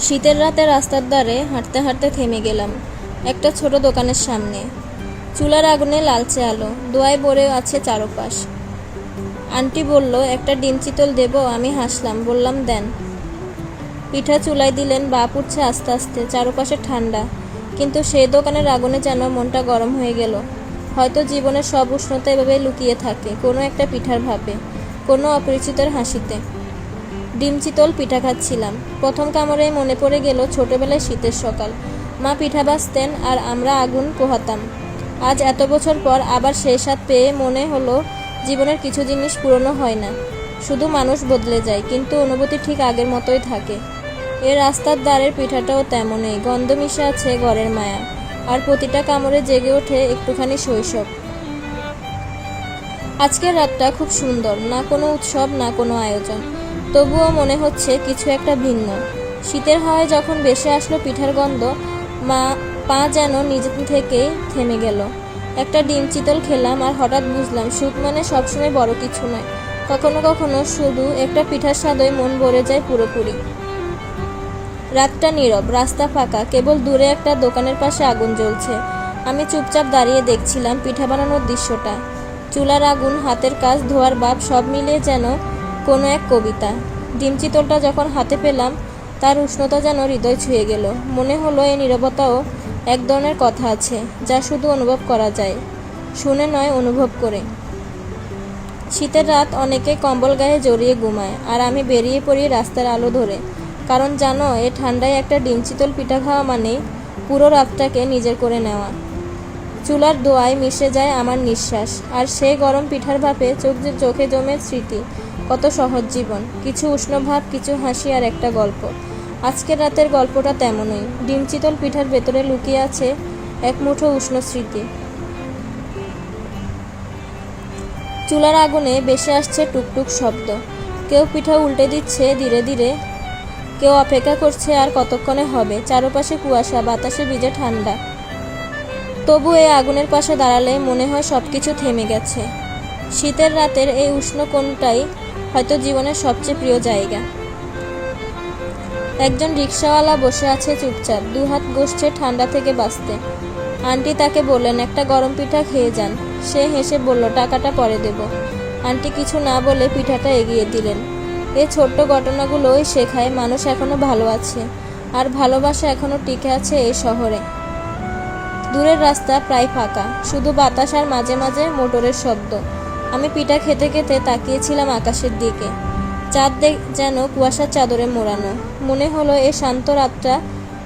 শীতের রাতে রাস্তার ধারে হাঁটতে হাঁটতে থেমে গেলাম, একটা ছোট দোকানের সামনে। চুলার আগুনে লালচে আলো, দোয়ায় ভরে আছে চারপাশ। আন্টি বলল, একটা ডিম চিতল দেবো, আমি হাসলাম, বললাম, দেন। পিঠা চুলায় দিলেন, বাপ উঠছে আস্তে আস্তে, চারপাশে ঠান্ডা। কিন্তু সেই দোকানের আগুনে যেন মনটা গরম হয়ে গেল। হয়তো জীবনের সব উষ্ণতা এভাবে লুকিয়ে থাকে, কোনো একটা পিঠার ভাবে কোনো অপরিচিতের হাসিতে। ডিম চিতল পিঠা খাচ্ছিলাম। প্রথম কামড়ে মনে পড়ে গেল ছোটবেলায় শীতের সকাল। মা পিঠা বাজতেন আর আমরা আগুন পোহাতাম। আজ এত বছর পর আবার সেই স্বাদ পেয়ে মনে হলো জীবনের কিছু জিনিস পুরনো হয় না। শুধু মানুষ বদলে যায়, কিন্তু অনুভূতি ঠিক আগের মতোই থাকে। এ রাস্তার দ্বারের পিঠাটাও তেমনই, গন্ধ মিশে আছে ঘরের মায়া। আর প্রতিটা কামড়ে জেগে ওঠে একটুখানি শৈশব। আজকের রাতটা খুব সুন্দর, না কোনো উৎসব, না কোনো আয়োজন। তবুও মনে হচ্ছে কিছু একটা ভিন্ন। শীতের হাওয়ায় যখন বেশি আসলো পিঠার গন্ধ, মা, পা যেন নিজে থেকেই থেমে গেল। একটা ডিম চিতল খেলাম আর হঠাৎ বুঝলাম সুখ মানে সবসময় বড় কিছু নয়। কখনো কখনো শুধু একটা পিঠার স্বাদই মন ভরে যায় পুরোপুরি। রাতটা নীরব, রাস্তা ফাঁকা, কেবল দূরে একটা দোকানের পাশে আগুন জ্বলছে। আমি চুপচাপ দাঁড়িয়ে দেখছিলাম পিঠা বানানোর দৃশ্যটা। চুলার আগুন, হাতের কাজ, ধোয়ার বাপ সব মিলিয়ে যেন কোনো এক কবিতা। ডিম চিতলটা যখন হাতে পেলাম, তার উষ্ণতা যেন হৃদয় ছুঁয়ে গেল। মনে হলো এই নীরবতাও এক ধরনের কথা আছে, যা শুধু অনুভব করা যায়। শুনে নয়, অনুভব করে। শীতের রাত অনেকে কম্বল গায়ে জড়িয়ে ঘুমায়, আর আমি বেরিয়ে পড়ি রাস্তার আলো ধরে। কারণ জানো, এ ঠান্ডায় একটা ডিম চিতল পিঠা খাওয়া মানেই পুরো রাতটাকে নিজের করে নেওয়া। চুলার দোয়ায় মিশে যায় আমার নিঃশ্বাস, আর সেই গরম পিঠার ভাপে চোখ চোখে জমে স্মৃতি কত সহজ জীবন। কিছু উষ্ণ ভাব, কিছু হাসি আর একটা গল্প। আজকের রাতের গল্পটা তেমনই। ডিম চিতল পিঠার ভেতরে লুকিয়ে আছে এক মুঠো উষ্ণ স্মৃতি। চুলার আগুনে বেশি আসছে টুকটুক শব্দ। কেউ পিঠা উল্টে দিচ্ছে ধীরে ধীরে। কেউ অপেক্ষা করছে আর কতক্ষণে হবে। চারপাশে কুয়াশা, বাতাসে ভিজে ঠান্ডা। তবু এই আগুনের পাশে দাঁড়ালে মনে হয় সব কিছু থেমে গেছে। শীতের রাতের এই উষ্ণ কোণটাই হয়তো জীবনের সবচেয়ে প্রিয় জায়গা। একজন রিক্সাওয়ালা বসে আছে চুপচাপ দু হাত গসছে ঠান্ডা থেকে বাঁচতে। আন্টি তাকে বললেন, একটা গরম পিঠা খেয়ে যান। সে হেসে বলল, টাকাটা পরে দেব। আন্টি কিছু না বলে পিঠাটা এগিয়ে দিলেন। এই ছোট্ট ঘটনাগুলোই শেখায় মানুষ এখনও ভালো আছে, আর ভালোবাসা এখনও টিকে আছে এই শহরে। দূরের রাস্তা প্রায় ফাঁকা, শুধু বাতাস আর মাঝে মাঝে মোটরের শব্দ। আমি পিঠা খেতে খেতে তাকিয়েছিলাম আকাশের দিকে। চাঁদ দেখ যেন কুয়াশার চাদরে মোড়ানো। মনে হলো এ শান্ত রাতটা।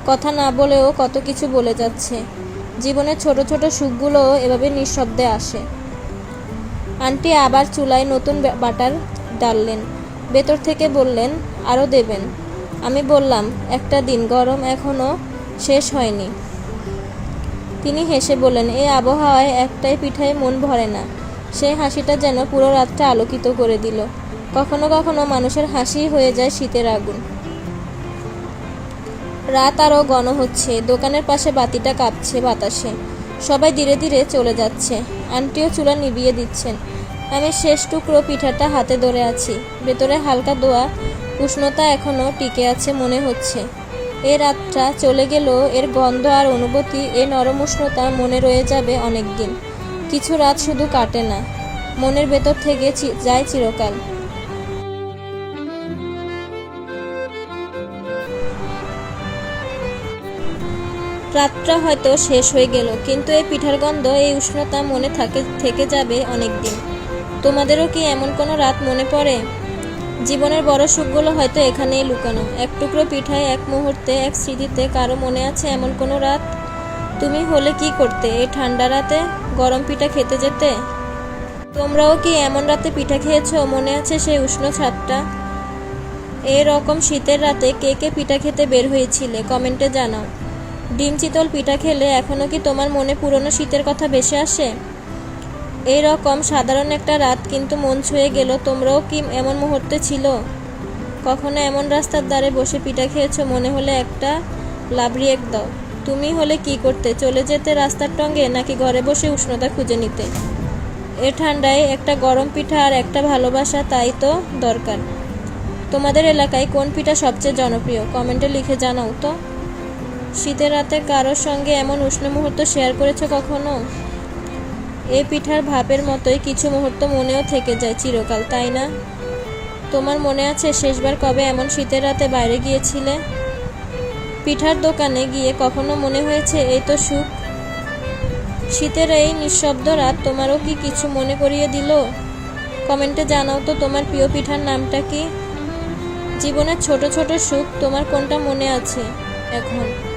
কথা না বলেও কত কিছু বলে যাচ্ছে। জীবনের ছোট ছোট সুখগুলোও এভাবে নিঃশব্দে আসে। আন্টি আবার চুলায় নতুন বাটার ডাললেন। ভেতর থেকে বললেন আরও দেবেন। আমি বললাম, একটা দিন, গরম এখনও শেষ হয়নি। তিনি হেসে বললেন এই আবহাওয়ায় একটাই পিঠায় মন ভরে না। সেই হাসিটা যেন পুরো রাতটা আলোকিত করে দিল। কখনো কখনো মানুষের হাসি হয়ে যায় শীতের আগুন। রাত আরও ঘন হচ্ছে, দোকানের পাশে বাতিটা কাঁপছে বাতাসে। সবাই ধীরে ধীরে চলে যাচ্ছে। আন্টিও চুলা নিভিয়ে দিচ্ছেন। আমি শেষ টুকরো পিঠাটা হাতে ধরে আছি। ভেতরে হালকা দোয়া, উষ্ণতা এখনও টিকে আছে মনে হচ্ছে। এ রাতটা চলে গেলেও এর গন্ধ আর অনুভূতি, এ নরম উষ্ণতা মনে রয়ে যাবে অনেক দিন কিছু রাত শুধু কাটে না, মনের ভেতর থেকে যায় চিরকাল। রাতটা হয়তো শেষ হয়ে গেল, কিন্তু এই পিঠার গন্ধ, এই উষ্ণতা মনে থাকে, থেকে যাবে অনেক দিন তোমাদেরও কি এমন কোনো রাত মনে পড়ে? জীবনের বড় সুখগুলো হয়তো এখানেই লুকানো। এক টুকরো পিঠায়, এক মুহূর্তে, এক স্মৃতিতে কারও মনে আছে এমন কোনো রাত? তুমি হলে কি করতে এই ঠান্ডা রাতে? গরম পিঠা খেতে যেতে? তোমরাও কি এমন রাতে পিঠা খেয়েছো? মনে আছে সেই উষ্ণ ছাদটা এই রকম শীতের রাতে কে কে পিঠা খেতে বের হয়েছিলে? কমেন্টে জানাও। ডিম চিতল পিঠা খেলে এখনও কি তোমার মনে পুরনো শীতের কথা ভেসে আসে? এই রকম সাধারণ একটা রাত, কিন্তু মন ছুঁয়ে গেল, তোমরাও কি এমন মুহূর্তে ছিল? কখনো এমন রাস্তার ধারে বসে পিঠা খেয়েছো? মনে হলে একটা লাভ রিয়েক দাও। তুমি হলে কি করতে? চলে যেতে রাস্তার টঙ্গে নাকি ঘরে বসে উষ্ণতা খুঁজে নিতে? এ ঠান্ডায় একটা গরম পিঠা আর একটা ভালোবাসা, তাই তো দরকার। তোমাদের এলাকায় কোন পিঠা সবচেয়ে জনপ্রিয়? কমেন্টে লিখে জানাও তো। শীতের রাতে কারোর সঙ্গে এমন উষ্ণ মুহূর্ত শেয়ার করেছ কখনো? এই পিঠার ভাপের মতোই কিছু মুহূর্ত মনেও থেকে যায় চিরকাল, তাই না? তোমার মনে আছে শেষবার কবে এমন শীতের রাতে বাইরে গিয়েছিলে? পিঠার দোকানে গিয়ে কখনো মনে হয়েছে, এই তো সুখ। শীতের এই নিঃশব্দ রাত তোমারও কি কিছু মনে করিয়ে দিল? কমেন্টে জানাও তো তোমার প্রিয় পিঠার নামটা কি? জীবনের ছোট ছোট সুখ, তোমার কোনটা মনে আছে? এখন।